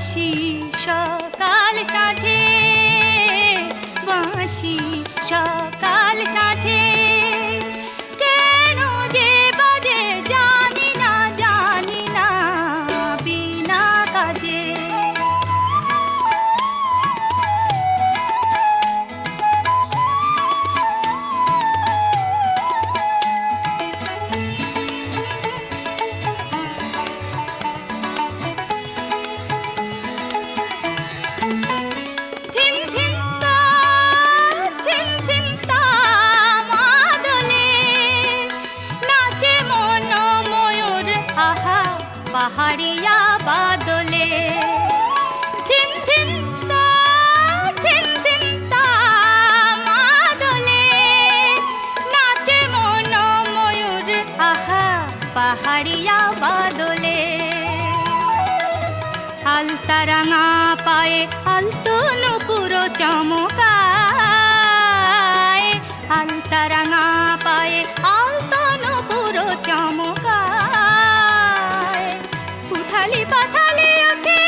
বাঁশি সকাল সাজে উথালি পাথালি ওঠে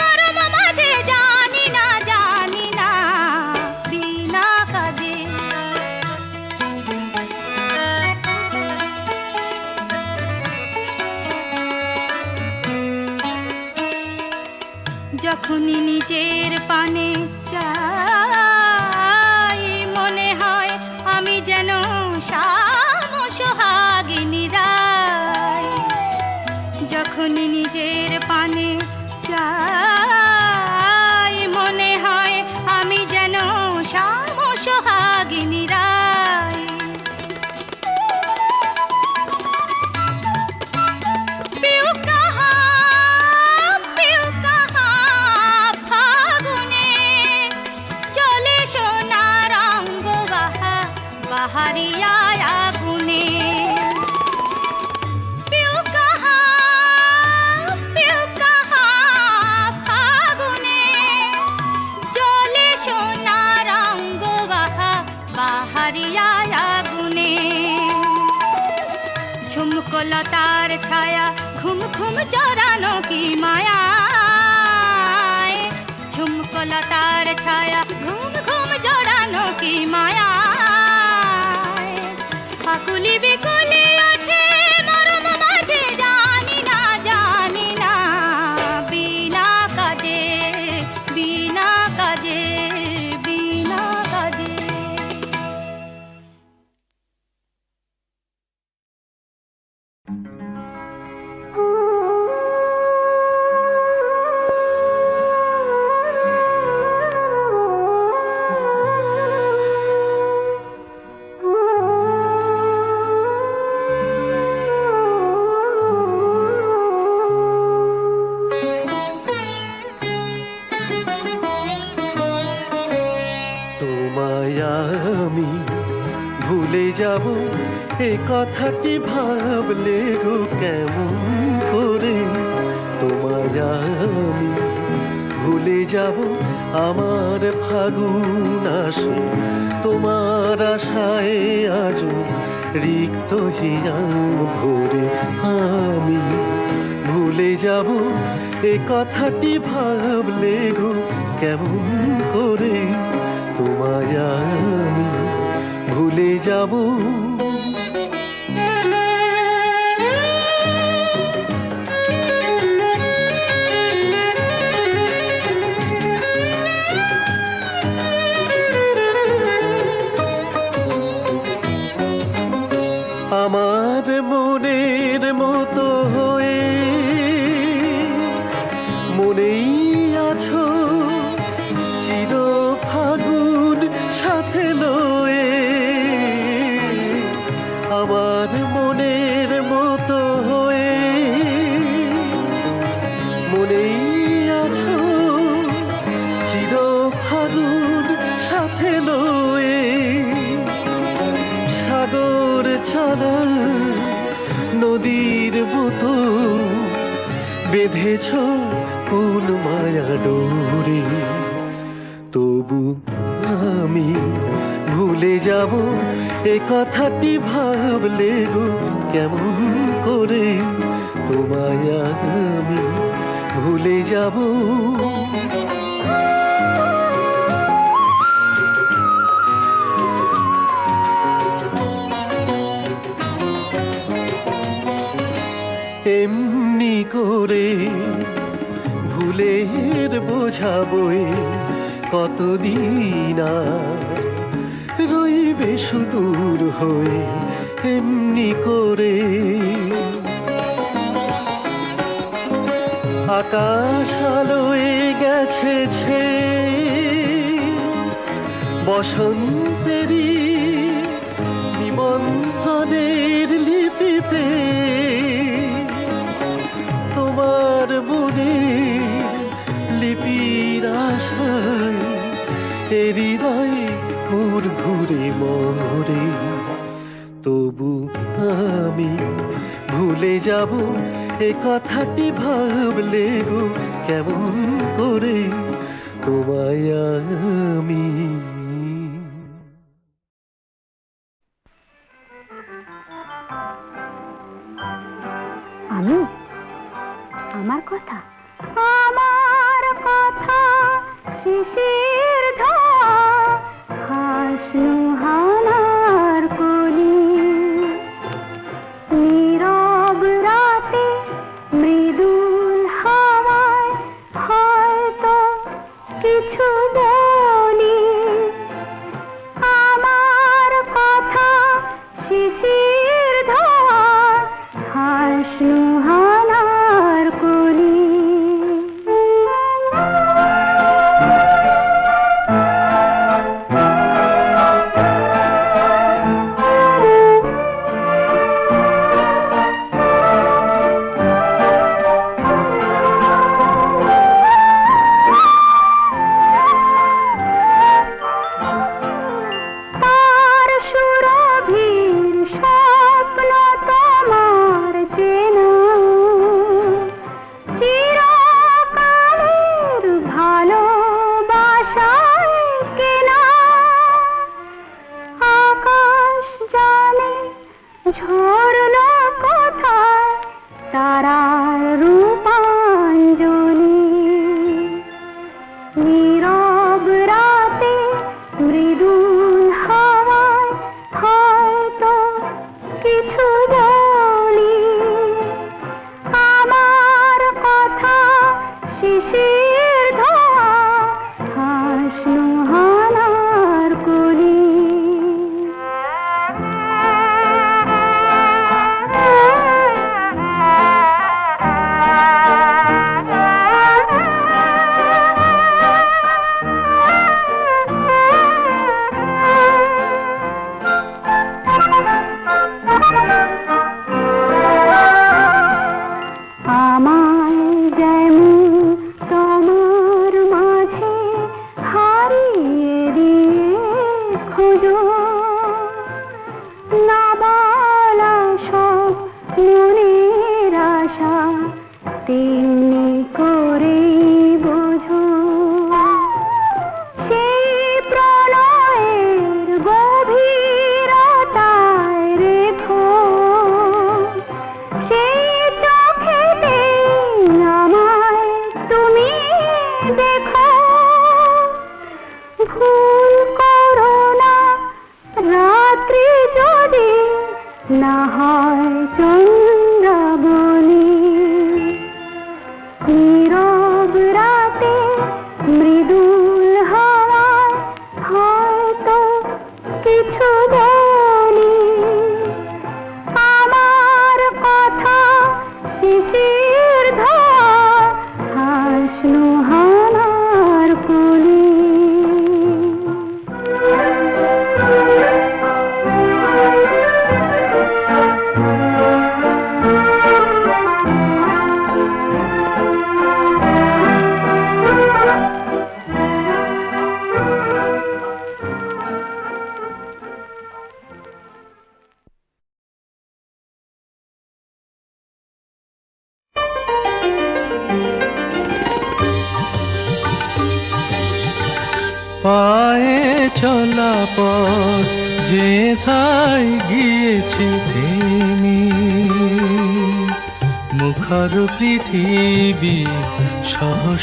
মরম মাঝে জানি না জানি না বিনা কাজে। যখনই নিজের পানে ছায়া ঘুম ঘুম জড়ানো কি মায়া ফাকুলি বিকুলি কথাটি ভাবলে গো কেমন করে? তোমায় আমি ভুলে যাব, আমার ফাগুন আসে। তোমার আশায় আজ রিক্ত ভরে আমি ভুলে যাব, এ কথাটি ভাবলে গো কেমন করে? তোমায় আমি ভুলে যাব। বেঁধেছ কোন মায়া ডোরে, তবু আমি ভুলে যাব এ কথাটি ভাবলে গো কেমন করে? তোমায় আমি ভুলে যাব। এমনি করে ভুলের বোঝাবই কতদিন রইবে সুদূর হয়ে এমনি করে। আকাশ আলোয় গেছে ছে বসন্তেরই নিমন্ত্রণের লিপিতে তোমার এ হৃদয় ঘুর ঘুরে মরে তবু আমি ভুলে যাব এ কথাটি ভাবলে গো কেমন করে তোমায় আমি? আমি আমার কথা? আমার কথা শিশির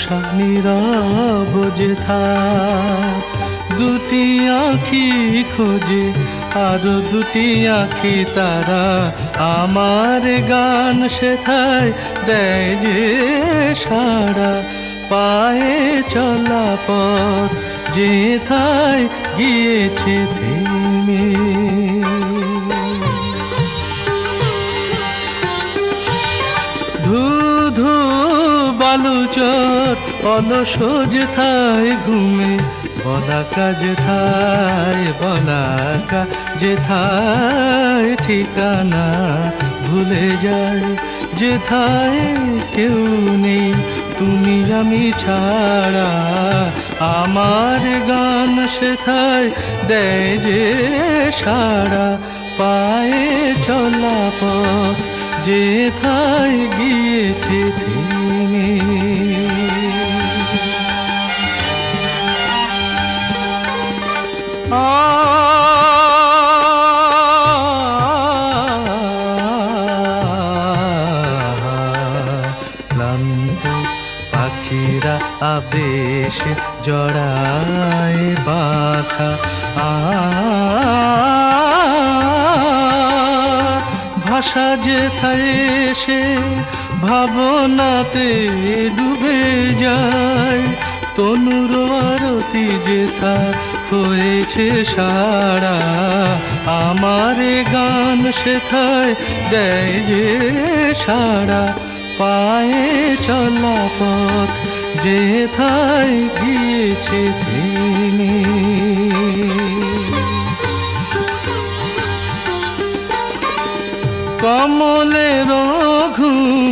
সহসা নীরব যেথা দুটি আঁখি খোঁজে, আরও দুটি আঁখি তারা আমার গান সেথায় দেয় যে সারা পায়ে চলা পথ যেথায় গিয়েছে থেমে। বালুচর অলস যেথায় ঘুমে বলাকা যেথায় বলাকা যেথায় ঠিকানা ভুলে যায় যেথায় কেউ নেই, তুমি আমি ছাড়া। আমার গান সেথায় দেয় যে সারা পায়ে চলা পথ যেথায় গিয়েছে থেমে ক্লান্ত পাখিরা আবেশ জড়ায় বাখা আ ভাষা যেথায় এসে ভাবনাতে ডুবে যায়, তনুর আরতি যেথা হয়েছে সারা, আমার গান সেথায় দেয় যে সারা। পায়ে চলা পথ যেথায় গিয়েছে থেমে। কমলের ঘুম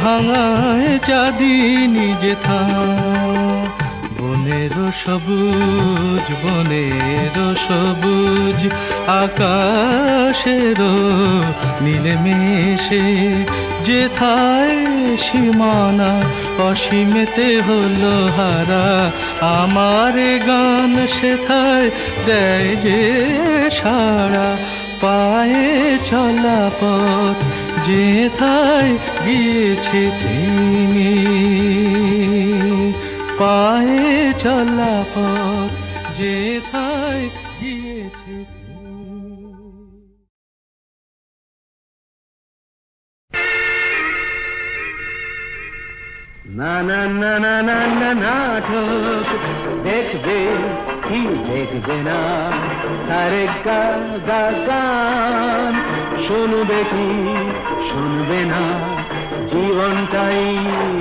ভাঙায় চাঁদিনী যেথা বনের সবুজ বনের সবুজ, আকাশের নীলে মেশে যেথায় সীমানা, অসীমেতে হলো হারা। আমার গান সেথায় দেয় যে সারা পায়ে চলা পথ যেথায় গিয়েছে থেমে পায়ে চলা পথ যেথায় গিয়েছে না না না না না না নাটক দেখবে। কি দেখবে না তারে গা গান শুনবে কি শুনবে না জীবনটাই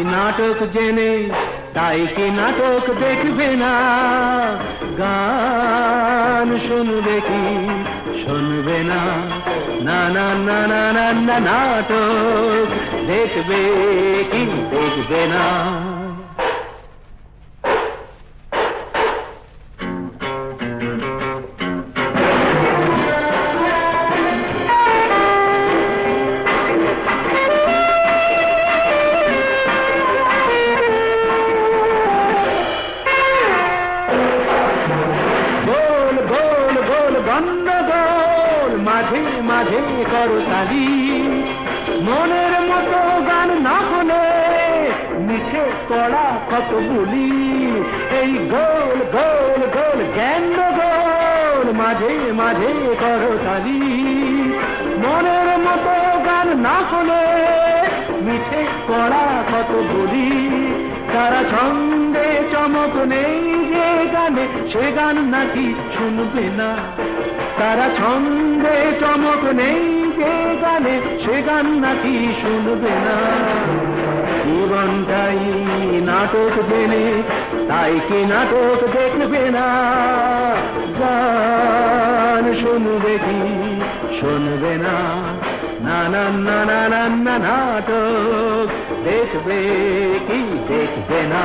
নাটক জেনে তাই কি নাটক দেখবে না গান শুনবে কি শুনবে না না না না না না নাটক দেখবে কি দেখবে না মাঝে মাঝে করো তালি। মনের মতো গান না হলে মিঠে কড়া কত বলি। তারা ছন্দে চমক নেই যে গানে, সে গান নাকি শুনবে না। তারা ছন্দে চমক নেই যে গানে, সে গান নাকি শুনবে না। জীবনটাই নাটক জেনে তাই কি নাটক দেখবে না? গান শুনবে কি? শুনবে না? নানা নানা নানা নাটক দেখবে কি? দেখবে না।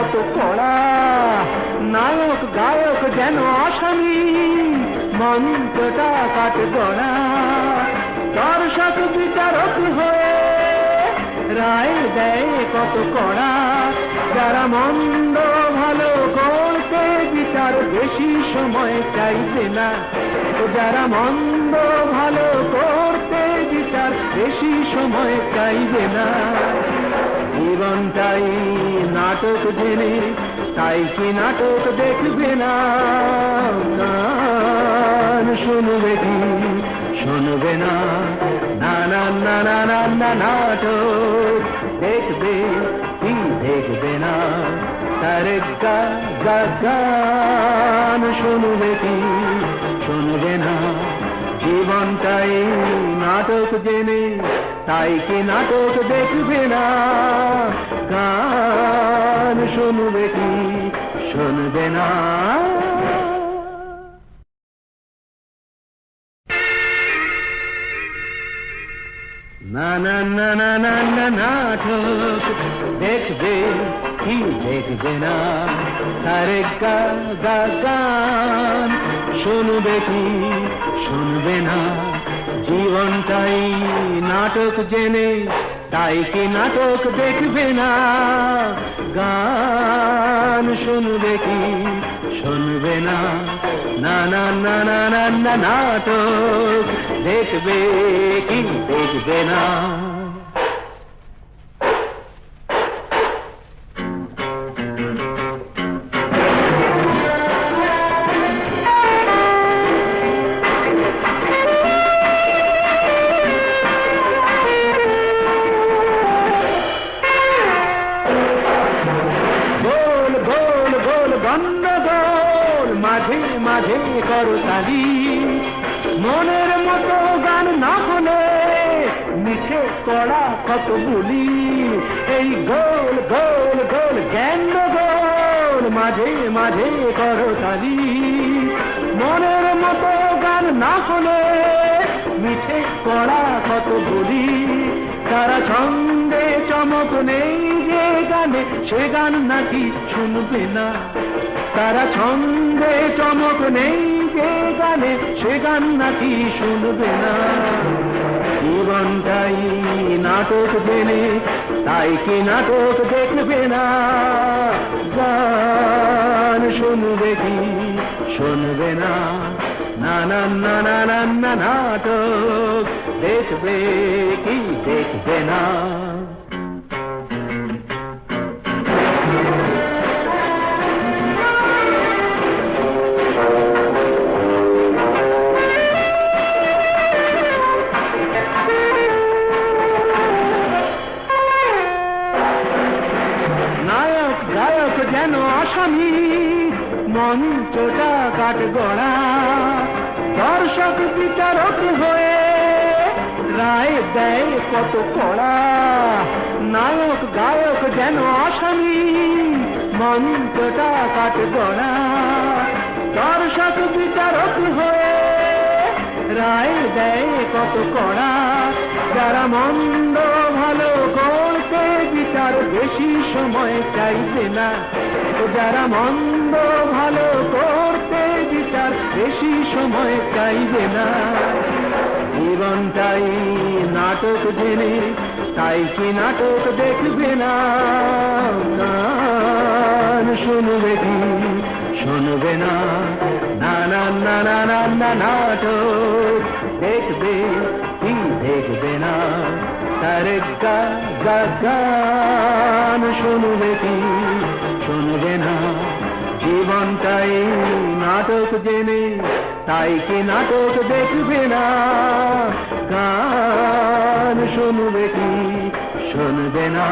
কত কড়া নায়ক, গায়ক যেন আসামি, মঞ্চটা কাঠ গড়া দর্শক, বিচারক হয়ে রায় দেয় কত কড়া যারা মন্দ, ভালো করতে বিচার বেশি সময় চাইবে না। যারা মন্দ, ভালো করতে বিচার বেশি সময় চাইবে না। জীবনটাই নাটক জেনে তাই কি নাটক দেখবে না? শুনবে কি? শুনবে না? না না না না নাটক দেখবে কি দেখবে না? তার গান শুনবে কি? শুনবে না? জীবনটাই নাটক জেনে তাই কি নাটক দেখবে না? গান শুনবে কি? শুনবে না? না না না না না না, নাটক দেখবে কি দেখবে না? তারে গা গা, গান শুনবে কি? শুনবে না? নাটক জেনে, তাই কি নাটক দেখবে না? গান শুনবে কি, শুনবে না? না না না না না নাটক দেখবে কি, দেখবে না? মাঝে মাঝে করো তালি। মনের মতো গান না হলে মিঠে কড়া কত বলি। এই গোল গোল গোল গন্ডগোল মাঝে মাঝে করো তালি। মনের মতো গান না হলে মিঠে কড়া কত বলি। তারা ছন্দে চমক নেই যে গানে, সে গান নাকি শুনবে না। তারা ছন্দে চমক নেই যে গানে সে গান নাকি শুনবে না। জীবনটাই নাটক জেনে তাই কি নাটক দেখবে না? গান শুনবে কি, শুনবে না? নানা নানা নানা নাটক দেখবে কি, দেখবে না? আসামি মঞ্চটা কাঠ গড়া, দর্শক বিচারক হয়ে রায় দেয় কত কড়া। নায়ক গায়ক যেন আসামি মঞ্চটা কাঠ গড়া, দর্শক বিচারক হয়ে রায় দেয় কত কড়া। যারা মন্দ ভালো করতে বিচার বেশি সময় চাইবে না। যারা মন্দ ভালো করতে বিচার বেশি সময় চাইবে না। জীবনটাই নাটক জেনে, তাই কি নাটক দেখবে না? গান শুনবে কি? শুনবে না? না নানা নানা নাটক দেখবে কি দেখবে তার গান শুনবে কি? শুনবে না। জীবনটাই নাটক জেনে, তাই কি নাটক দেখবে না? গান শুনবে কি? শুনবে না।